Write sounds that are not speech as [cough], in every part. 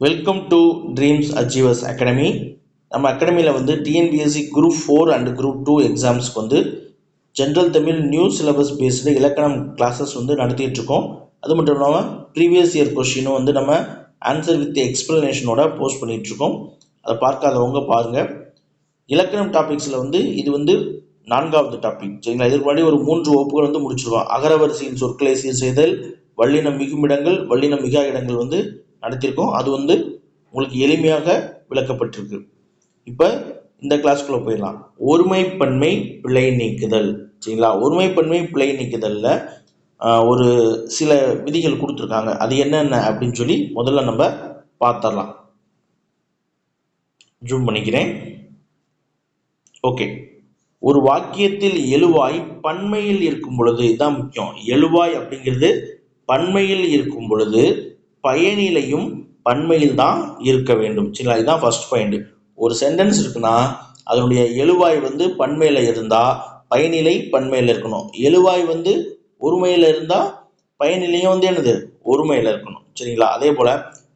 Welcome to Dreams Achievers Academy நம்ம அகாடமியில் வந்து TNPSC group four and group two எக்ஸாம்ஸ்க்கு வந்து general Tamil new syllabus based இலக்கணம் classes வந்து நடத்திட்டுருக்கோம் அது மட்டும் இல்லாமல் ப்ரீவியஸ் இயர் கொஷினும் வந்து நம்ம ஆன்சர் வித் எக்ஸ்ப்ளனேஷனோட போஸ்ட் பண்ணிகிட்ருக்கோம் அதை பார்க்காதவங்க பாருங்கள் இலக்கணம் டாபிக்ஸில் வந்து இது வந்து நான்காவது டாபிக் சரிங்களா? இதற்கு முன்னாடி ஒரு மூன்று வகுப்புகள் வந்து முடிச்சிருக்கோம். அகரவரிசையில் சொற்களை சீர் செய்தல் வல்லினம் மிகுமிடங்கள் வல்லினம் மிகா இடங்கள் வந்து நடத்தியிருக்கோம் அது வந்து உங்களுக்கு எளிமையாக விளக்கப்பட்டிருக்கு. இப்போ இந்த கிளாஸ்க்குள்ளே போயிடலாம். ஒருமைப்பன்மை பிழை நீக்குதல். சரிங்களா? ஒருமைப்பன்மை பிழை நீக்குதலில் ஒரு சில விதிகள் கொடுத்துருக்காங்க. அது என்னென்ன அப்படின்னு சொல்லி முதல்ல நம்ம பார்த்துடலாம். ஜூம் பண்ணிக்கிறேன். ஓகே ஒரு வாக்கியத்தில் எழுவாய் பன்மையில் இருக்கும் பொழுது இதுதான் முக்கியம். எழுவாய் அப்படிங்கிறது பன்மையில் இருக்கும் பொழுது பயனிலையும் பன்மையில் தான் இருக்க வேண்டும். சரிங்களா? இதுதான் ஃபர்ஸ்ட் பாயிண்ட் ஒரு சென்டென்ஸ் இருக்குன்னா அதனுடைய எழுவாய் வந்து பன்மையில் இருந்தால் பயனிலை பன்மையில் இருக்கணும். எழுவாய் வந்து ஒருமையில் இருந்தால் பயனிலையும் வந்து என்னது? ஒருமையில் இருக்கணும். சரிங்களா? அதே போல்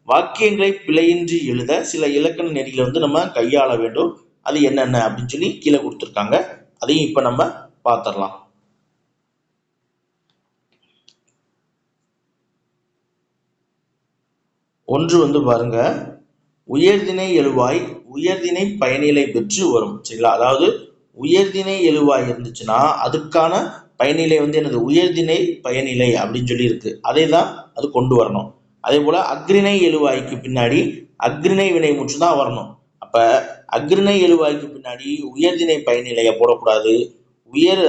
வாக்கியங்களை பிழையின்றி எழுத சில இலக்கண நெறிகளை வந்து நம்ம கையாள வேண்டும். அது என்னென்ன? அப்படின்னு சொல்லி கீழே கொடுத்துருக்காங்க. அதையும் இப்போ நம்ம பார்த்துடலாம். ஒன்று வந்து பாருங்க. உயர்திணை எழுவாய் உயர்திணை பயனிலை பெற்று வரும். சரிங்களா? அதாவது உயர்திணை எழுவாய் இருந்துச்சுன்னா அதுக்கான பயனிலை வந்து எனது உயர்தினை பயனிலை அப்படின்னு சொல்லி இருக்கு அதை தான் அது கொண்டு வரணும். அதே போல அக்ரிணை எழுவாய்க்கு பின்னாடி அக்ரிணை வினைமுற்று தான் வரணும். அப்ப அக்ரிணை எழுவாய்க்கு பின்னாடி உயர்திணை பயனிலையை போடக்கூடாது. உயர்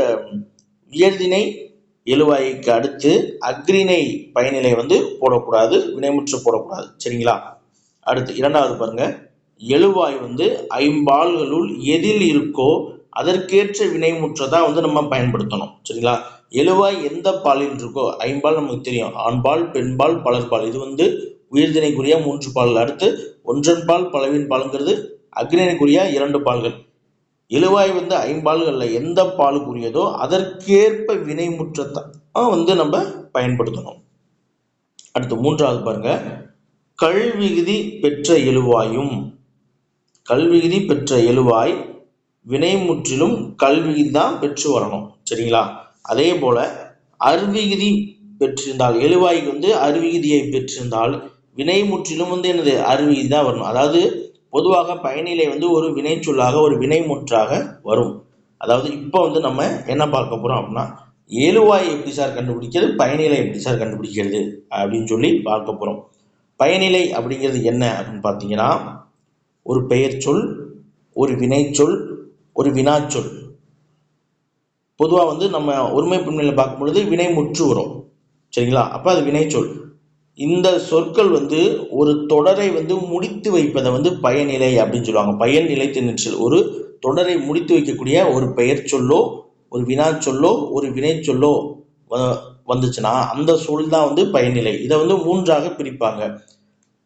உயர்திணை எழுவாய்க்கு அடுத்து அக்ரிணை பயனிலை வந்து போடக்கூடாது வினைமுற்று போடக்கூடாது. சரிங்களா? அடுத்து இரண்டாவது பாருங்க. எழுவாய் வந்து ஐம்பால்களுள் எதில் இருக்கோ அதற்கேற்ற வினைமுற்றை தான் வந்து நம்ம பயன்படுத்தணும். சரிங்களா? எழுவாய் எந்த பாலில் இருக்கோ ஐம்பால் நமக்கு தெரியும். ஆண்பால் பெண்பால் பலர்பால். இது வந்து உயிர்தினைக்குரிய மூன்று பால்கள். அடுத்து ஒன்றன் பால் பலவின் பாலுங்கிறது அக்னினைக்குரிய இரண்டு பால்கள். எழுவாய் வந்து ஐம்பால்களில் எந்த பாலுக்குரியதோ அதற்கேற்ப வினைமுற்றத்தை வந்து நம்ம பயன்படுத்தணும். அடுத்து மூன்றாவது பாருங்க. கல்விகுதி பெற்ற எழுவாயும். கல்விகுதி பெற்ற எழுவாய் வினைமுற்றிலும் கல்விகுதி தான் பெற்று வரணும். சரிங்களா? அதே போல அருவிகுதி பெற்றிருந்தால் எழுவாய்க்கு வந்து அருவிகுதியை பெற்றிருந்தால் வினைமுற்றிலும் வந்து என்னது? அருவிகுதி தான் வரணும். அதாவது பொதுவாக பயனிலை வந்து ஒரு வினைச்சொல்லாக ஒரு வினைமுற்றாக வரும். அதாவது இப்போ வந்து நம்ம என்ன பார்க்க போகிறோம் அப்படின்னா ஏழுவாய் எப்படி சார் கண்டுபிடிக்கிறது பயனிலை எப்படி சார் கண்டுபிடிக்கிறது அப்படின்னு சொல்லி பார்க்க போகிறோம் பயனிலை அப்படிங்கிறது என்ன அப்படின்னு பார்த்தீங்கன்னா ஒரு பெயர் சொல் ஒரு வினைச்சொல் ஒரு வினாச்சொல். பொதுவாக வந்து நம்ம ஒருமை பன்மையில் பார்க்கும் பொழுது வினைமுற்று வரும். சரிங்களா? அப்போ அது வினைச்சொல். இந்த சொற்கள் வந்து ஒரு தொடரை வந்து முடித்து வைப்பதை வந்து பயனிலை அப்படின்னு சொல்லுவாங்க. பயன் நிலைத்து நிற்றல். ஒரு தொடரை முடித்து வைக்கக்கூடிய ஒரு பெயர் சொல்லோ ஒரு வினா சொல்லோ ஒரு வினை சொல்லோ வந்துச்சுன்னா அந்த சொல் தான் வந்து பயனிலை. இதை வந்து மூன்றாக பிரிப்பாங்க.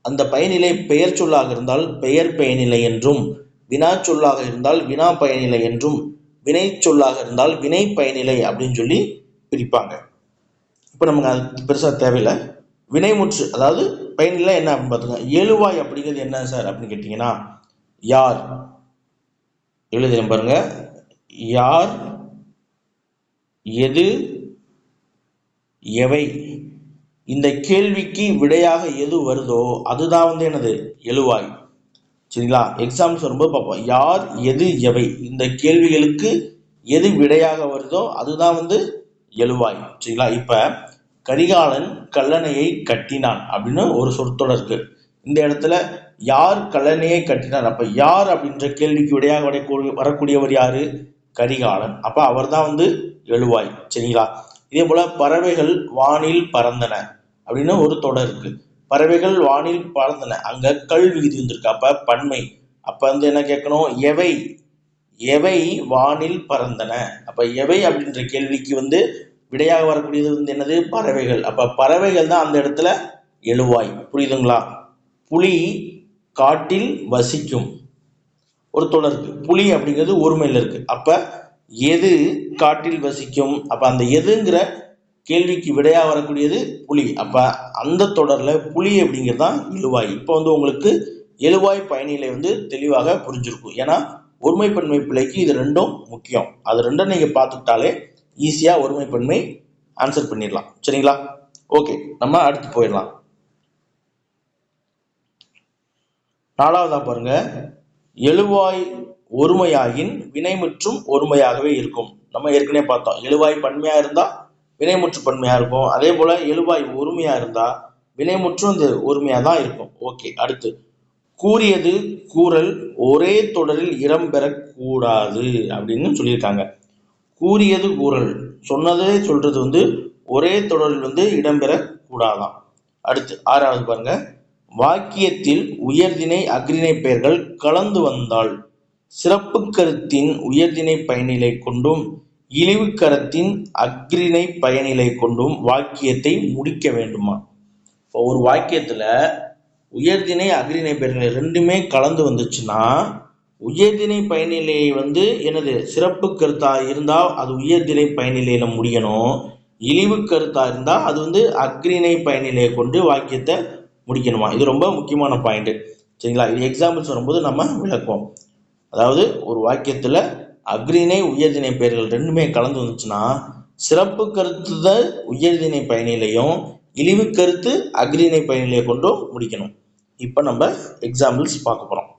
அந்த பயனிலை பெயர் சொல்லாக இருந்தால் பெயர் பயனிலை என்றும் வினா சொல்லாக இருந்தால் வினா பயனிலை என்றும் வினை சொல்லாக இருந்தால் வினை பயனிலை அப்படின்னு சொல்லி பிரிப்பாங்க. இப்போ நமக்கு அது பெருசாக தேவையில்லை. வினைமுற்று அதாவது பயனில்லை என்ன அப்படின்னு பார்த்துங்க எழுவாய் அப்படிங்கிறது என்ன சார் அப்படின்னு கேட்டிங்கன்னா யார்? எழுதுறேன் பாருங்க. யார் எது எவை? இந்த கேள்விக்கு விடையாக எது வருதோ அதுதான் வந்து எனது எழுவாய். சரிங்களா? எக்ஸாம்ஸ் வரும்போது பார்ப்போம். யார் எது எவை? இந்த கேள்விகளுக்கு எது விடையாக வருதோ அதுதான் வந்து எழுவாய். சரிங்களா? இப்போ கரிகாலன் கல்லணையை கட்டினான் அப்படின்னு ஒரு சொற்தொடர் இருக்கு. இந்த இடத்துல யார் கல்லணையை கட்டினார்? அப்ப யார் அப்படின்ற கேள்விக்கு விடையாக வரக்கூடிய வரக்கூடியவர் யாரு? கரிகாலன். அப்ப அவர் தான் வந்து எழுவாய். சரிங்களா? இதே போல பறவைகள் வானில் பறந்தன அப்படின்னு ஒரு தொடர் இருக்கு. பறவைகள் வானில் பறந்தன. அங்க கல் விகுதி வந்திருக்கு அப்ப பன்மை. அப்ப வந்து என்ன கேட்கணும்? எவை. எவை வானில் பறந்தன. அப்ப எவை அப்படின்ற கேள்விக்கு வந்து விடையாக வரக்கூடியது வந்து என்னது? பறவைகள். அப்ப பறவைகள் தான் அந்த இடத்துல எழுவாய். புரியுதுங்களா? புலி காட்டில் வசிக்கும். ஒரு தொடர் புலி அப்படிங்கிறது ஒருமையில் இருக்கு. அப்ப எது காட்டில் வசிக்கும்? அப்ப அந்த எதுங்கிற கேள்விக்கு விடையாக வரக்கூடியது புலி. அப்ப அந்த தொடர்ல புலி அப்படிங்கிறது தான் எழுவாய். இப்போ வந்து உங்களுக்கு எழுவாய் பயணிகளை வந்து தெளிவாக புரிஞ்சிருக்கும். ஏன்னா ஒருமைப்பன்மை பிழைக்கு இது ரெண்டும் முக்கியம். அது ரெண்டும் நீங்க பார்த்துக்கிட்டாலே ஈஸியா ஒருமைப்பன்மை ஆன்சர் பண்ணிடலாம். சரிங்களா? ஓகே நம்ம அடுத்து போயிடலாம். நாலாவதா பாருங்க. எழுவாய் ஒருமையாயின் வினைமுற்றும் ஒருமையாகவே இருக்கும். நம்ம ஏற்கனவே பார்த்தோம். எழுவாய் பன்மையா இருந்தா வினைமுற்று பன்மையா இருக்கும். அதே போல எழுவாய் ஒருமையா இருந்தா வினைமுற்றும் இந்த ஒருமையா தான் இருக்கும். ஓகே அடுத்து. கூறியது கூறல் ஒரே தொடரில் இடம்பெறக்கூடாது அப்படின்னு சொல்லியிருக்காங்க. கூறியது கூறல் சொன்னதே சொல்றது வந்து ஒரே தொடரில் வந்து இடம்பெறக்கூடாதாம். அடுத்து ஆறாவது பாருங்க. வாக்கியத்தில் உயர்திணை அக்ரிணை பெயர்கள் கலந்து வந்தால் சிறப்பு கருத்தின் உயர்திணை பயனிலை கொண்டும் இழிவு கரத்தின் அக்ரிணை பயனிலை கொண்டும் வாக்கியத்தை முடிக்க வேண்டுமா இப்போ ஒரு வாக்கியத்தில் உயர்திணை அக்ரிணை பெயர்கள் ரெண்டுமே கலந்து வந்துச்சுன்னா உயர்திணை பயனிலை வந்து என்னது? சிறப்பு கருத்தா இருந்தால் அது உயர்தினை பயனிலையில முடியணும் இழிவு கருத்தா இருந்தால் அது வந்து அக்ரிணை பயனிலையை கொண்டு வாக்கியத்தை முடிக்கணுமா? இது ரொம்ப முக்கியமான பாயிண்ட்டு சரிங்களா? இது எக்ஸாம்பிள்ஸ் வரும்போது நம்ம விளக்குவோம். அதாவது ஒரு வாக்கியத்தில் அக்ரிணை உயர்தினை பெயர்கள் ரெண்டுமே கலந்து வந்துச்சுன்னா சிறப்பு கருத்து உயர்திணை பயனிலையும் இழிவு கருத்து அக்ரிணை பயனிலையை கொண்டும் முடிக்கணும். இப்போ நம்ம எக்ஸாம்பிள்ஸ் பார்க்க போகிறோம்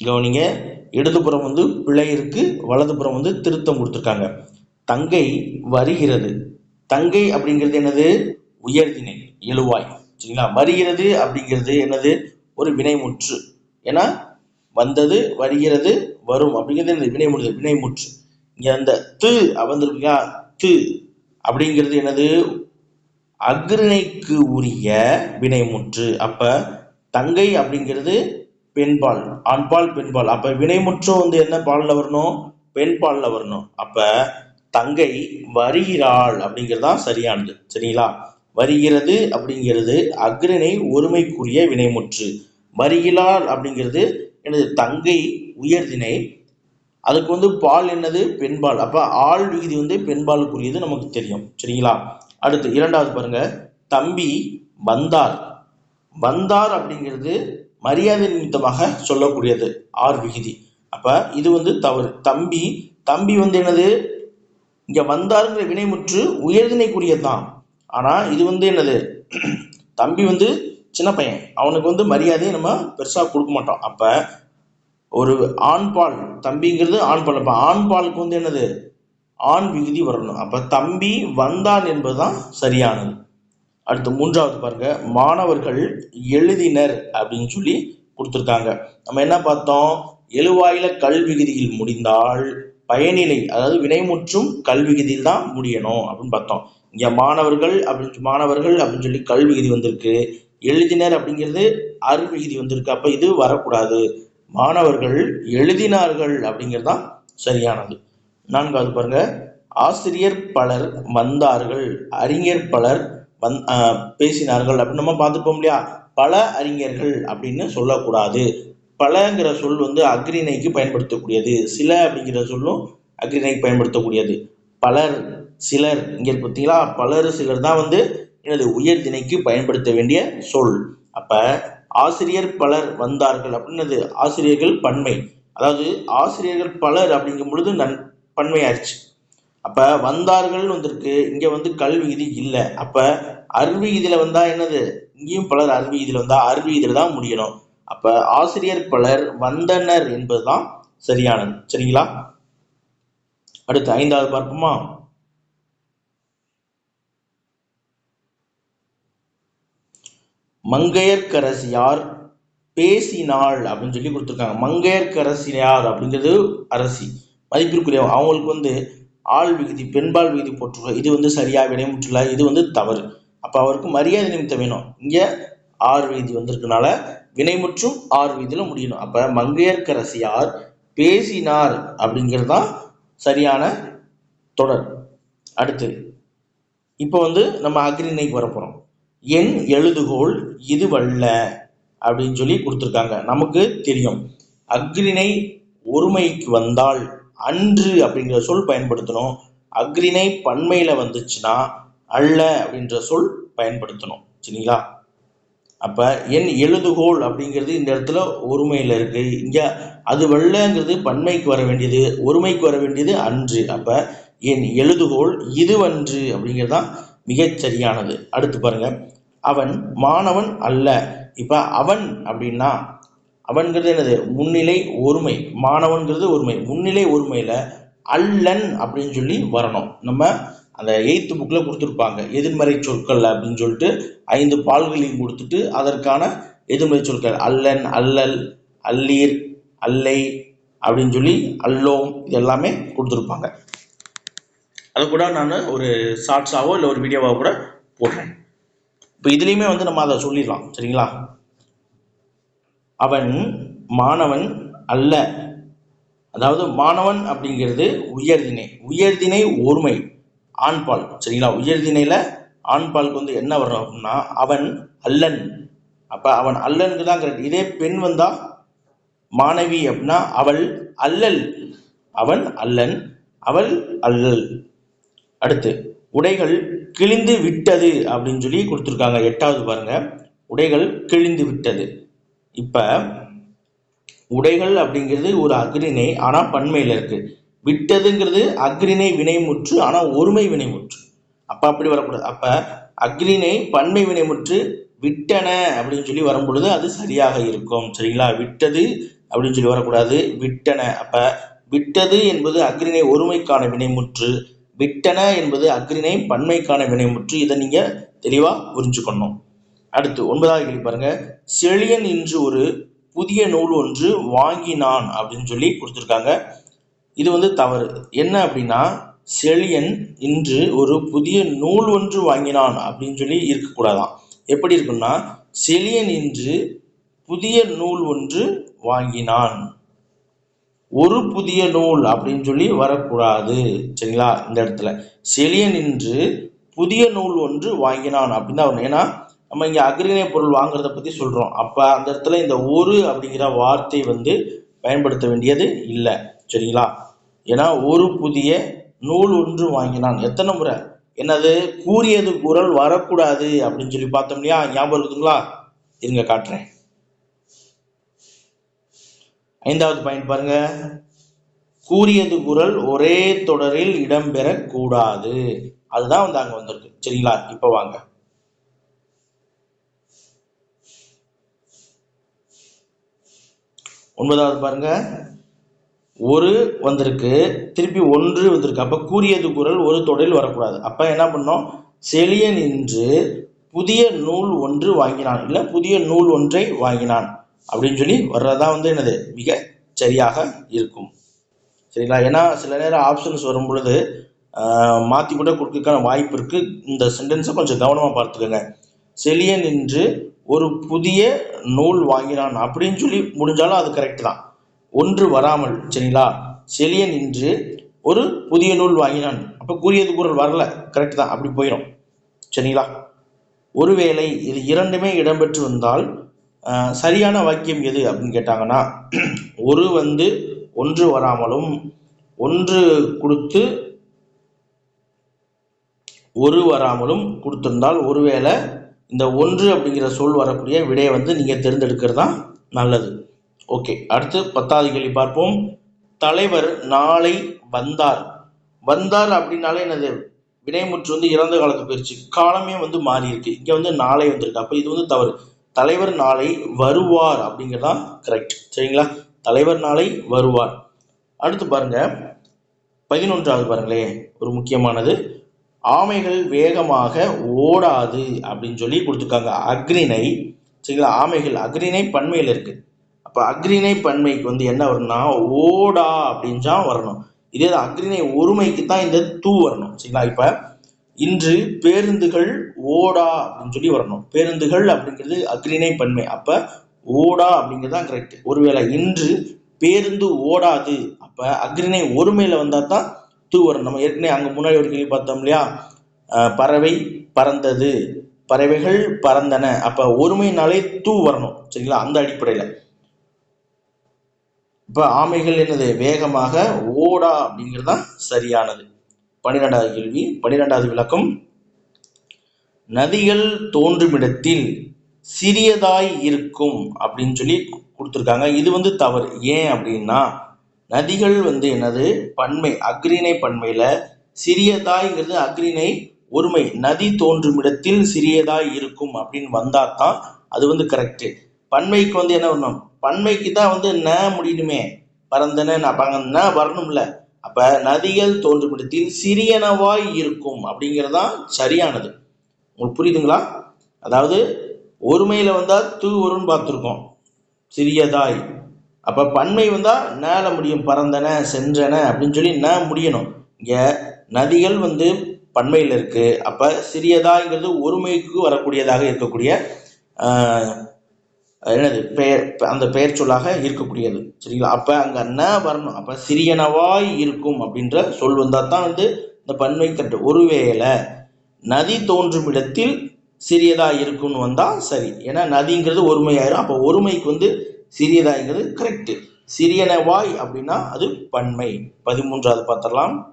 கவனிங்க இடதுபுறம் வந்து பிழை இருக்கு வலதுபுறம் வந்து திருத்தம் கொடுத்துருக்காங்க. தங்கை வருகிறது. தங்கை அப்படிங்கிறது என்னது? உயர்தினை எழுவாய். சரிங்களா? வருகிறது அப்படிங்கிறது என்னது? ஒரு வினைமுற்று. ஏன்னா வந்தது வருகிறது வரும். அப்படிங்கிறது என்னது? வினைமுற்று வினைமுற்று. இங்க அந்த து வந்திருக்கா து. அப்படிங்கிறது என்னது? அக்ரிணைக்கு உரிய வினைமுற்று. அப்ப தங்கை அப்படிங்கிறது பெண்பால் ஆண்பால் பெண்பால். அப்ப வினைமுற்றும் வந்து என்ன பாலில் வரணும்? பெண்பாலில் வரணும். அப்ப தங்கை வருகிறாள் அப்படிங்கிறது தான் சரியானது. சரிங்களா? வருகிறது அப்படிங்கிறது அக்ரிணை ஒருமைக்குரிய வினைமுற்று. வருகிறாள் அப்படிங்கிறது எனது தங்கை உயர்தினை அதுக்கு வந்து பால் என்னது? பெண்பால். அப்ப ஆள் விகுதி வந்து பெண்பாலுக்குரியது நமக்கு தெரியும். சரிங்களா? அடுத்து இரண்டாவது பாருங்க. தம்பி வந்தார். வந்தார் அப்படிங்கிறது மரியாதை நிமித்தமாக சொல்லக்கூடியது ஆர் விகுதி. அப்ப இது வந்து தவறு. தம்பி தம்பி வந்து என்னது? இங்க வந்தாருங்கிற வினைமுற்று உயர்தினைக்குரியது தான் ஆனா இது வந்து என்னது? தம்பி வந்து சின்ன பையன். அவனுக்கு வந்து மரியாதையை நம்ம பெருசா கொடுக்க மாட்டோம். அப்ப ஒரு ஆண்பால் தம்பிங்கிறது ஆண்பால் அப்ப ஆண்பாலுக்கு வந்து என்னது? ஆண் விகுதி வரணும். அப்ப தம்பி வந்தான் என்பதுதான் சரியானது. அடுத்து மூன்றாவது பாருங்க. மாணவர்கள் எழுதினர் அப்படின்னு சொல்லி கொடுத்துருக்காங்க. நம்ம என்ன பார்த்தோம்? எழுவாயில கல்விகுதியில் முடிந்தால் பயனிலை அதாவது வினைமுற்றும் கல்விகுதியில் தான் முடியணும் அப்படின்னு பார்த்தோம். இங்க மாணவர்கள் அப்படின்னு மாணவர்கள் அப்படின்னு சொல்லி கல்விகுதி வந்திருக்கு. எழுதினர் அப்படிங்கிறது அரு வந்திருக்கு. அப்ப இது வரக்கூடாது. மாணவர்கள் எழுதினார்கள் அப்படிங்கிறது தான் சரியானது. நான்காவது பாருங்க. ஆசிரியர் பலர் வந்தார்கள். அறிஞர் பலர் வந் பேசினார்கள். அப்படின்னு நம்ம பார்த்துப்போம் இல்லையா? பல அறிஞர்கள் அப்படின்னு சொல்லக்கூடாது. பலங்கிற சொல் வந்து அக்ரிணைக்கு பயன்படுத்தக்கூடியது. சில அப்படிங்கிற சொல்லும் அக்ரிணைக்கு பயன்படுத்தக்கூடியது. பலர் சிலர் இங்கே பார்த்தீங்களா பலர் சிலர் தான் வந்து எனது உயர் திணைக்கு பயன்படுத்த வேண்டிய சொல். அப்போ ஆசிரியர் பலர் வந்தார்கள் அப்படின்னது ஆசிரியர்கள் பன்மை. அதாவது ஆசிரியர்கள் பலர் அப்படிங்கும் பொழுது நன் பன்மையாயிருச்சு. அப்போ வந்தார்கள் வந்திருக்கு. இங்கே வந்து கல்வி இல்லை. அப்போ அருவி இதில் வந்தால் என்னது? இங்கேயும் பலர் அருவிகிதியில வந்தா இதில் தான் முடியணும். அப்போ ஆசிரியர் பலர் வந்தனர் என்பதுதான் சரியானது. சரிங்களா? அடுத்து ஐந்தாவது பார்ப்போமா? மங்கையர்க்கரசியார் பேசினாள் அப்படின்னு சொல்லி கொடுத்துருக்காங்க. மங்கையர்க்கரசியார் அப்படிங்கிறது அரசி. மதிப்பிற்குரிய அவங்களுக்கு வந்து ஆள் விகுதி பெண்பால் விகுதி போட்டிருக்க இது வந்து சரியாக வினைமுற்றுல இது வந்து தவறு. அப்போ அவருக்கு மரியாதை நிமித்தம் வேணும். இங்கே ஆர் வீதி வந்திருக்கனால வினைமுற்றும் ஆர் வீதியில் முடியணும். அப்போ மங்கையர்க்கரசியார் பேசினார் அப்படிங்கிறது தான் சரியான தொடர். அடுத்து இப்போ வந்து நம்ம அக்ரிணைக்கு வரப்போகிறோம் என் என் இது இதுவல்ல அப்படின்னு சொல்லி கொடுத்துருக்காங்க. நமக்கு தெரியும். அக்ரிணை ஒருமைக்கு வந்தால் அன்று அப்படிங்கிற சொல் பயன்படுத்தணும். அக்ரிணை பன்மையில் வந்துச்சுன்னா அல்ல அப்படின்ற சொல் பயன்படுத்தணும் சரிங்களா? அப்ப என் எழுதுகோல் அப்படிங்கிறது இந்த இடத்துல ஒருமையில இருக்கு. இங்க அது வெள்ளங்கிறது பன்மைக்கு வர வேண்டியது ஒருமைக்கு வர வேண்டியது அன்று. அப்ப என் எழுதுகோல் இதுவன்று அப்படிங்கிறது தான் மிகச் சரியானது. அடுத்து பாருங்க. அவன் மாணவன் அல்ல. இப்ப அவன் அப்படின்னா அவன்கிறது என்னது? முன்னிலை ஒருமை. மாணவன்கிறது ஒருமை. முன்னிலை ஒருமையில அல்லன் அப்படின்னு சொல்லி வரணும். நம்ம அந்த எயித்து புக்கில் கொடுத்துருப்பாங்க. எதிர்மறை சொற்கள் அப்படின்னு சொல்லிட்டு ஐந்து பால்களையும் கொடுத்துட்டு அதற்கான எதிர்மறை சொற்கள் அல்லன் அல்லல் அல்லீர் அல்லை அப்படின்னு சொல்லி அல்லோம் இது எல்லாமே கொடுத்துருப்பாங்க. அது கூட நான் ஒரு ஷார்ட்ஸாவோ இல்லை ஒரு வீடியோவாக கூட போடுறேன். இப்போ இதுலேயுமே வந்து நம்ம அதை சொல்லிடலாம். சரிங்களா? அவன் மாணவன் அல்ல. அதாவது மாணவன் அப்படிங்கிறது உயர்திணை. உயர்திணை ஒருமை. ஆண்பால் சரிங்களா? உயர்திணையில் ஆண்பாலுக்கு வந்து என்ன வரும் அப்படின்னா அவன் அல்லன். அப்போ அவன் அல்லனுக்கு தான் கரெக்ட் இதே பெண் வந்தா மாணவி அப்படின்னா அவள் அல்லல். அவன் அல்லன் அவள் அல்லல். அடுத்து உடைகள் கிழிந்து விட்டது அப்படின்னு சொல்லி கொடுத்துருக்காங்க. எட்டாவது பாருங்க. உடைகள் கிழிந்து விட்டது. இப்போ உடைகள் அப்படிங்கிறது ஒரு அக்ரிணை ஆனால் பன்மையில் இருக்கு. விட்டதுங்கிறது அக்ரிணை வினைமுற்று ஆனால் ஒருமை வினைமுற்று. அப்போ அப்படி வரக்கூடாது. அப்போ அக்ரிணை பன்மை வினைமுற்று விட்டன அப்படின்னு சொல்லி வரும் பொழுது அது சரியாக இருக்கும். சரிங்களா? விட்டது அப்படின்னு சொல்லி வரக்கூடாது. விட்டன. அப்போ விட்டது என்பது அக்ரிணை ஒருமைக்கான வினைமுற்று விட்டன என்பது அக்ரிணை பன்மைக்கான வினைமுற்று. இதை நீங்கள் தெளிவாக புரிஞ்சுக்கணும். அடுத்து ஒன்பதாவது கேள்வி பாருங்க. செழியன் இன்று ஒரு புதிய நூல் ஒன்று வாங்கினான் அப்படின்னு சொல்லி கொடுத்துருக்காங்க. இது வந்து தவறு. என்ன அப்படின்னா செழியன் இன்று ஒரு புதிய நூல் ஒன்று வாங்கினான் அப்படின்னு சொல்லி இருக்கக்கூடாதான். எப்படி இருக்குன்னா செழியன் இன்று புதிய நூல் ஒன்று வாங்கினான். ஒரு புதிய நூல் அப்படின்னு சொல்லி வரக்கூடாது. சரிங்களா? இந்த இடத்துல. செழியன் இன்று புதிய நூல் ஒன்று வாங்கினான் அப்படின்னு தான் வரணும். ஏன்னா நம்ம இங்கே அக்ரிணை பொருள் வாங்குறத பற்றி சொல்கிறோம் அப்போ அந்த இடத்துல இந்த ஒரு அப்படிங்கிற வார்த்தை வந்து பயன்படுத்த வேண்டியது இல்லை. சரிங்களா? ஏன்னா ஒரு புதிய நூல் ஒன்று வாங்கினான். எத்தனை முறை? என்னது? கூறியது குரல் வரக்கூடாது அப்படின்னு சொல்லி பார்த்தோம் இல்லையா? ஞாபகம் இருக்குதுங்களா? இருங்க காட்டுறேன். ஐந்தாவது பாயிண்ட் பாருங்க. கூறியது குரல் ஒரே தொடரில் இடம்பெறக்கூடாது அதுதான் வந்து அங்கே வந்திருக்கு. சரிங்களா? இப்போ வாங்க. ஒன்பதாவது பாருங்க. ஒரு வந்திருக்கு திருப்பி ஒன்று வந்திருக்கு. அப்போ கூறியது குரல் ஒரு தொடரில் வரக்கூடாது. அப்போ என்ன பண்ணோம்? செழிய நின்று புதிய நூல் ஒன்று வாங்கினான். இல்லை புதிய நூல் ஒன்றை வாங்கினான். அப்படின்னு சொல்லி வர்றதா வந்து என்னது? மிக சரியாக இருக்கும். சரிங்களா? ஏன்னா சில நேரம் ஆப்ஷன்ஸ் வரும் பொழுது மாற்றி கூட கொடுக்கறதுக்கான வாய்ப்பு இருக்குது இந்த சென்டென்ஸை கொஞ்சம் கவனமாக பார்த்துக்கோங்க. செழிய நின்று ஒரு புதிய நூல் வாங்கினான் அப்படின்னு சொல்லி முடிஞ்சாலும் அது கரெக்ட் தான். ஒன்று வராமல் சரிங்களா? செழிய இன்று ஒரு புதிய நூல் வாங்கினான். அப்போ கூறியது குரல் வரல. கரெக்ட் தான். அப்படி போயிடும் சரிங்களா? ஒருவேளை இது இரண்டுமே இடம்பெற்று வந்தால் சரியான வாக்கியம் எது அப்படின்னு கேட்டாங்கன்னா [clears throat] ஒரு வந்து ஒன்று வராமலும் ஒன்று கொடுத்து ஒரு வராமலும் கொடுத்திருந்தால் ஒருவேளை இந்த ஒன்று அப்படிங்கிற சொல் வரக்கூடிய விடையை வந்து நீங்கள் தேர்ந்தெடுக்கிறது தான் நல்லது. ஓகே அடுத்து பத்தாவது கேள்வி பார்ப்போம். தலைவர் நாளை வந்தார். வந்தார் அப்படின்னாலே என்னது? வினைமுற்று வந்து இறந்த காலத்துக்கு போயிடுச்சு காலமே வந்து மாறி இருக்கு இங்கே வந்து நாளை வந்திருக்கு. அப்போ இது வந்து தவறு. தலைவர் நாளை வருவார் அப்படிங்கிறதான் கரெக்ட் சரிங்களா? தலைவர் நாளை வருவார். அடுத்து பாருங்க. பதினொன்றாவது பாருங்களேன் ஒரு முக்கியமானது. ஆமைகள் வேகமாக ஓடாது அப்படின்னு சொல்லி கொடுத்துருக்காங்க. அக்ரிணை சரிங்களா? ஆமைகள் அக்ரிணை பன்மையில் இருக்குது அப்போ அக்ரிணை பன்மைக்கு வந்து என்ன வரும்னா ஓடா அப்படின்ச்சா தான் வரணும். இதே தான் அக்ரிணை ஒருமைக்கு தான் இந்த தூ வரணும் சரிங்களா? இப்போ இன்று பேருந்துகள் ஓடா அப்படின்னு சொல்லி வரணும். பேருந்துகள் அப்படிங்கிறது அக்ரிணை பன்மை. அப்போ ஓடா அப்படிங்கிறது தான் கரெக்ட் ஒருவேளை இன்று பேருந்து ஓடாது அப்போ அக்ரிணை ஒருமையில் வந்தால் தான் தூ வரும் நம்ம ஏற்கனவே அங்கே முன்னாடி ஒரு கேள்வி பார்த்தோம் இல்லையா? பறவை பறந்தது. பறவைகள் பறந்தன. அப்போ ஒருமைனாலே தூ வரணும் சரிங்களா? அந்த அடிப்படையில். இப்போ ஆமைகள் என்னது? வேகமாக ஓடா அப்படிங்கிறது தான் சரியானது. பன்னிரெண்டாவது கேள்வி. பன்னிரெண்டாவது விளக்கம். நதிகள் தோன்றுமிடத்தில் சிறியதாய் இருக்கும் அப்படின்னு சொல்லி கொடுத்துருக்காங்க. இது வந்து தவறு. ஏன் அப்படின்னா நதிகள் வந்து என்னது? பன்மை அக்ரிணை பன்மையில் சிறியதாய்ங்கிறது அக்ரிணை ஒருமை. நதி தோன்றும் இடத்தில் சிறியதாய் இருக்கும் அப்படின்னு வந்தால் தான் அது வந்து கரெக்டு பன்மைக்கு வந்து என்ன வரணும்? பன்மைக்கு தான் வந்து ந முடியணுமே. பறந்தன அப்ப ந வரணும்ல. அப்ப நதிகள் தோன்றுமிடத்தில் சிறியனவாய் இருக்கும் அப்படிங்கிறது தான் சரியானது. உங்களுக்கு புரியுதுங்களா? அதாவது ஒருமையில வந்தா தூ வரும்னு பார்த்துருக்கோம். சிறியதாய். அப்ப பன்மை வந்தா நேல முடியும். பறந்தன சென்றன அப்படின்னு சொல்லி ந முடியணும். இங்க நதிகள் வந்து பன்மையில் இருக்கு. அப்ப சிறியதாங்கிறது ஒருமைக்கு வரக்கூடியதாக இருக்கக்கூடிய என்னது பெயர் அந்த பெயர் சொல்லாக இருக்கக்கூடியது. சரிங்களா? அப்போ அங்கே என்ன வரணும். அப்போ சிறியனவாய் இருக்கும் அப்படின்ற சொல் வந்தால் தான் வந்து இந்த பன்மை கட்டு. ஒருவேளை நதி தோன்றும் இடத்தில் சிறியதாக இருக்கும்னு வந்தால் சரி. ஏன்னா நதிங்கிறது ஒருமையாயிரும். அப்போ ஒருமைக்கு வந்து சிறியதாங்கிறது கரெக்டு சிறியனவாய் அப்படின்னா அது பன்மை. பதிமூன்றாவது பார்த்துடலாம்.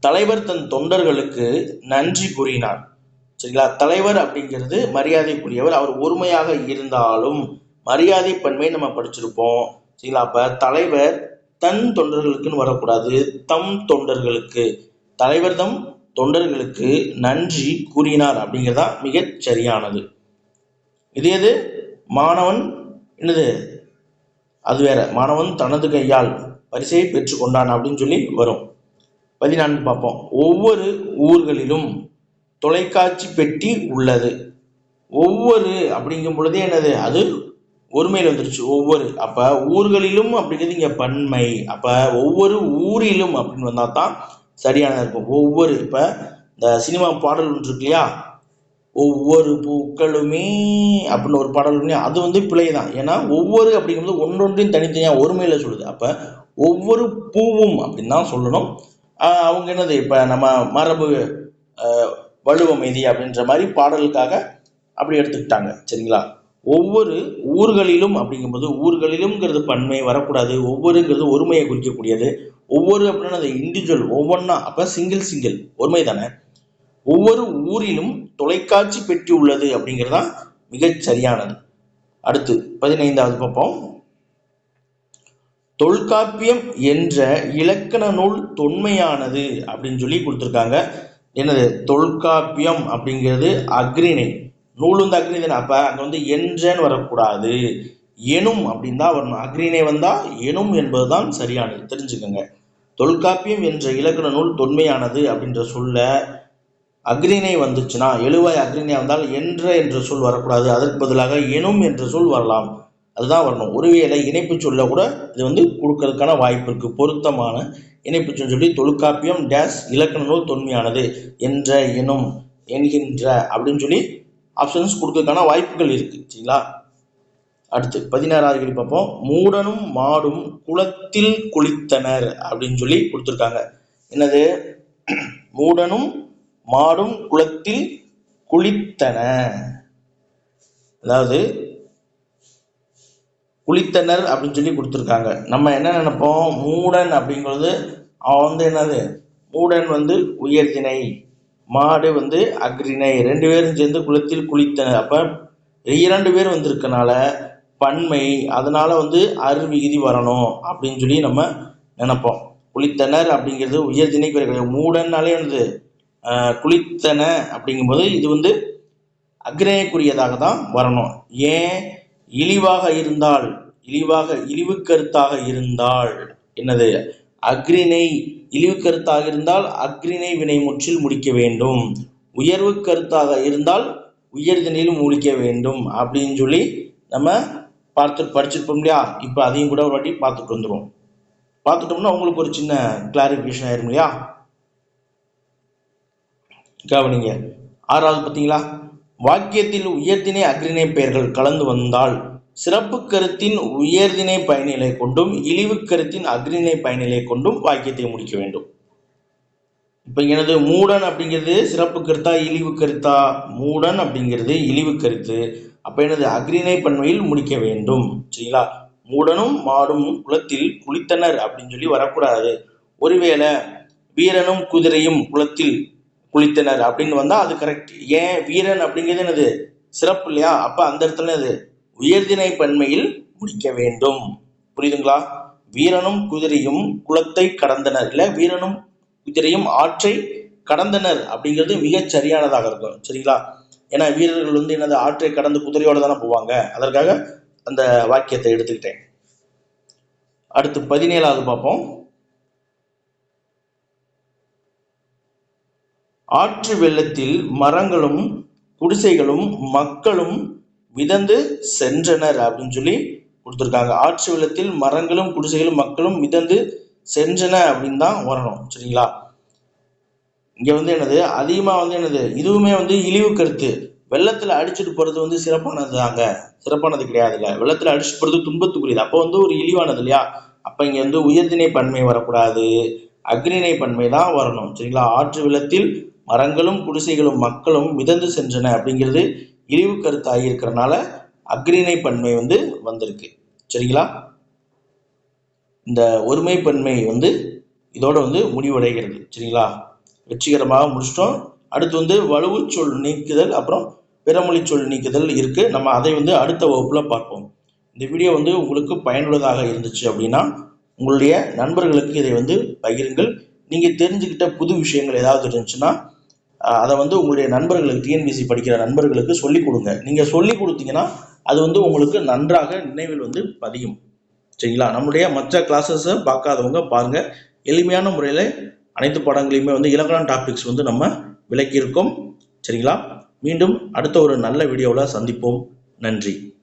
தலைவர் தன் தொண்டர்களுக்கு நன்றி கூறினார். சரிங்களா? தலைவர் அப்படிங்கிறது மரியாதைக்குரியவர். அவர் ஒருமையாக இருந்தாலும் மரியாதை பன்மை நம்ம படிச்சிருப்போம். சரிங்களா? அப்ப தலைவர் தன் தொண்டர்களுக்குன்னு வரக்கூடாது. தம் தொண்டர்களுக்கு. தலைவர் தம் தொண்டர்களுக்கு நன்றி கூறினார் அப்படிங்கிறதா மிகச் சரியானது. இது எது? மாணவன் என்னது? அது வேற. மாணவன் தனது கையால் பரிசையை பெற்றுக்கொண்டான் அப்படின்னு சொல்லி வரும். பதினான்கு பார்ப்போம். ஒவ்வொரு ஊர்களிலும் தொலைக்காட்சி பெட்டி உள்ளது. ஒவ்வொரு அப்படிங்கும் பொழுதே என்னது? அது ஒருமையில் வந்துருச்சு. ஒவ்வொரு. அப்போ ஊர்களிலும் அப்படிங்கிறது இங்கே பன்மை. அப்போ ஒவ்வொரு ஊரிலும் அப்படின்னு வந்தால் தான் சரியானதா இருக்கும். ஒவ்வொரு இப்போ இந்த சினிமா பாடல் ஒன்று இருக்கு இல்லையா? ஒவ்வொரு பூக்களுமே அப்படின்னு ஒரு பாடல் இருக்கு இல்லையா? அது வந்து பிழை தான் ஏன்னா ஒவ்வொரு அப்படிங்கிறது ஒன்றொன்றையும் தனித்தனியாக ஒருமையில் சொல்லுது. அப்போ ஒவ்வொரு பூவும் அப்படின்னு தான் சொல்லணும். அவங்க என்னது? இப்போ நம்ம மரபு வலுவமைதி அப்படின்ற மாதிரி பாடலுக்காக அப்படி எடுத்துக்கிட்டாங்க. சரிங்களா? ஒவ்வொரு ஊர்களிலும் அப்படிங்கும்போது ஊர்களிலும்ங்கிறது பன்மை வரக்கூடாது. ஒவ்வொருங்கிறது ஒருமையை குறிக்கக்கூடியது. ஒவ்வொரு அப்படின்னா அது இண்டிவிஜுவல் ஒவ்வொன்றா அப்போ சிங்கிள் சிங்கிள் ஒருமை தானே? ஒவ்வொரு ஊரிலும் தொலைக்காட்சி பெற்றி உள்ளது அப்படிங்கிறதா மிகச் சரியானது. அடுத்து பதினைந்தாவது பார்ப்போம். தொல்காப்பியம் என்ற இலக்கண நூல் தொன்மையானது அப்படின்னு சொல்லி கொடுத்துருக்காங்க. என்னது? தொல்காப்பியம் அப்படிங்கிறது அக்ரிணை நூல் வந்து அக்னி தானே? அப்ப அங்க வந்து என்றேன்னு வரக்கூடாது. எனும் அப்படின்னு தான் வரணும். அக்ரிணை வந்தா எனும் என்பதுதான் சரியானது. தெரிஞ்சுக்கோங்க. தொல்காப்பியம் என்ற இலக்கண நூல் தொன்மையானது அப்படின்ற சொல்ல அக்ரிணை வந்துச்சுன்னா எழுவாய் அக்ரிணை வந்தால் என்ற என்ற சொல் வரக்கூடாது. அதற்கு பதிலாக எனும் என்ற சொல் வரலாம். அதுதான் வரணும். ஒருவேளை இணைப்பு சொல்ல கூட இது வந்து கொடுக்கறதுக்கான வாய்ப்பு இருக்குது பொருத்தமான இணைப்பு சொல்லி தொல்காப்பியம் டேஸ் இலக்கண நூல் தொன்மையானது என்ற எனும் என்கின்ற அப்படின்னு சொல்லி ஆப்ஷன்ஸ் கொடுக்கறதுக்கான வாய்ப்புகள் இருக்கு சரிங்களா? அடுத்து பதினாறாவது கேள்வி பார்ப்போம். மூடனும் மாடும் குளத்தில் குளித்தனர் அப்படின்னு சொல்லி கொடுத்துருக்காங்க. என்னது? மூடனும் மாடும் குளத்தில் குளித்தன. அதாவது குளித்தனர் அப்படின்னு சொல்லி கொடுத்துருக்காங்க. நம்ம என்ன நினைப்போம்? மூடன் அப்படிங்கிறது அவன் வந்து என்னது? மூடன் வந்து உயர்தினை மாடு வந்து அக்ரிணை ரெண்டு பேரும் சேர்ந்து குளத்தில் குளித்தனர். அப்போ இரண்டு பேர் வந்திருக்கனால பன்மை அதனால் வந்து அருவிகுதி வரணும் அப்படின்னு சொல்லி நம்ம நினைப்போம். குளித்தனர் அப்படிங்கிறது உயர்தினை கிடையாது. மூடன்னாலே வந்து குளித்தன அப்படிங்கும்போது இது வந்து அக்ரேயக்குரியதாக தான் வரணும். ஏன்? இழிவாக இருந்தால் இழிவாக இழிவு கருத்தாக இருந்தால் என்னது? அக்ரிணை இழிவு கருத்தாக இருந்தால் அக்ரிணை வினை முற்றில் முடிக்க வேண்டும். உயர்வு கருத்தாக இருந்தால் உயர்தினையிலும் முடிக்க வேண்டும் அப்படின்னு சொல்லி நம்ம பார்த்து படிச்சிருப்போம் இல்லையா? இப்போ அதையும் கூட ஒரு வாட்டி பார்த்துட்டு வந்துடுவோம் பார்த்துட்டோம்னா உங்களுக்கு ஒரு சின்ன கிளாரிஃபிகேஷன் ஆயிரும் இல்லையா? கவனிங்க. ஆறாவது பார்த்தீங்களா? வாக்கியத்தில் உயர்தினை அக்ரிணை பெயர்கள் கலந்து வந்தால் சிறப்பு கருத்தின் உயர்திணை பயனிலை கொண்டும் இழிவு கருத்தின் அக்ரிணை பயனிலை கொண்டும் வாக்கியத்தை முடிக்க வேண்டும். இப்போ எனது மூடன் அப்படிங்கிறது சிறப்பு கருத்தா இழிவு கருத்தா? மூடன் அப்படிங்கிறது இழிவு கருத்து. அப்போ எனது அக்ரிணை பன்மையில் முடிக்க வேண்டும். சரிங்களா? மூடனும் மாடும் குளத்தில் குளித்தனர் அப்படின்னு சொல்லி வரக்கூடாது. ஒருவேளை வீரனும் குதிரையும் குளத்தில் குளித்தனர் அப்படின்னு வந்தா அது கரெக்ட் ஏன்? வீரன் அப்படிங்கிறது என்னது? சிறப்பு இல்லையா? அப்ப அந்த இடத்துல அது உயர்தினை பன்மையில் முடிக்க வேண்டும். புரியுதுங்களா? வீரனும் குதிரையும் குளத்தை கடந்தனர். இல்ல வீரனும் குதிரையும் ஆற்றை கடந்தனர் அப்படிங்கிறது மிகச் சரியானதாக இருக்கும். சரிங்களா? ஏன்னா வீரர்கள் வந்து என்னது ஆற்றை கடந்து குதிரையோட தானே போவாங்க. அதற்காக அந்த வாக்கியத்தை எடுத்துக்கிட்டேன். அடுத்து பதினேழாவது பார்ப்போம். ஆற்று வெள்ளத்தில் மரங்களும் குடிசைகளும் மக்களும் மிதந்து சென்றனர் அப்படின்னு சொல்லி கொடுத்துருக்காங்க. ஆற்று வெள்ளத்தில் மரங்களும் குடிசைகளும் மக்களும் மிதந்து சென்றன அப்படின்னு தான் வரணும். சரிங்களா? இங்க வந்து என்னது? அதிகமா வந்து என்னது? இதுவுமே வந்து இழிவு கருத்து. வெள்ளத்துல அடிச்சுட்டு போறது வந்து சிறப்பானது தாங்க. சிறப்பானது கிடையாதுல்ல. வெள்ளத்துல அடிச்சுட்டு போறது துன்பத்துக்குரியது. அப்போ வந்து ஒரு இழிவானது இல்லையா? அப்ப இங்க வந்து உயர்திணை பன்மை வரக்கூடாது. அக்னிணை பன்மை தான் வரணும். சரிங்களா? ஆற்று வெள்ளத்தில் மரங்களும் குடிசைகளும் மக்களும் மிதந்து சென்றன அப்படிங்கிறது இழிவு கருத்தாகி இருக்கிறனால அக்ரிணை பன்மை வந்து வந்திருக்கு. சரிங்களா? இந்த ஒருமை பன்மை வந்து இதோட வந்து முடிவடைகிறது. சரிங்களா? வெற்றிகரமாக முடிச்சிட்டோம். அடுத்து வந்து வலுவு சொல் நீக்குதல் அப்புறம் பிறமொழி சொல் நீக்குதல் இருக்குது நம்ம அதை வந்து அடுத்த வகுப்பில் பார்ப்போம். இந்த வீடியோ வந்து உங்களுக்கு பயனுள்ளதாக இருந்துச்சு அப்படின்னா உங்களுடைய நண்பர்களுக்கு இதை வந்து பகிருங்கள். நீங்கள் தெரிஞ்சுக்கிட்ட புது விஷயங்கள் ஏதாவது இருந்துச்சுன்னா அதை வந்து உங்களுடைய நண்பர்களுக்கு டிஎன்பிசி படிக்கிற நண்பர்களுக்கு சொல்லிக் கொடுங்க. நீங்கள் சொல்லி கொடுத்தீங்கன்னா அது வந்து உங்களுக்கு நன்றாக நினைவில் வந்து பதியும். சரிங்களா? நம்முடைய மற்ற கிளாஸஸை பார்க்காதவங்க பாருங்கள் எளிமையான முறையில் அனைத்து பாடங்களையுமே வந்து இலக்கண டாபிக்ஸ் வந்து நம்ம விளக்கியிருக்கோம். சரிங்களா? மீண்டும் அடுத்த ஒரு நல்ல வீடியோவில் சந்திப்போம். நன்றி.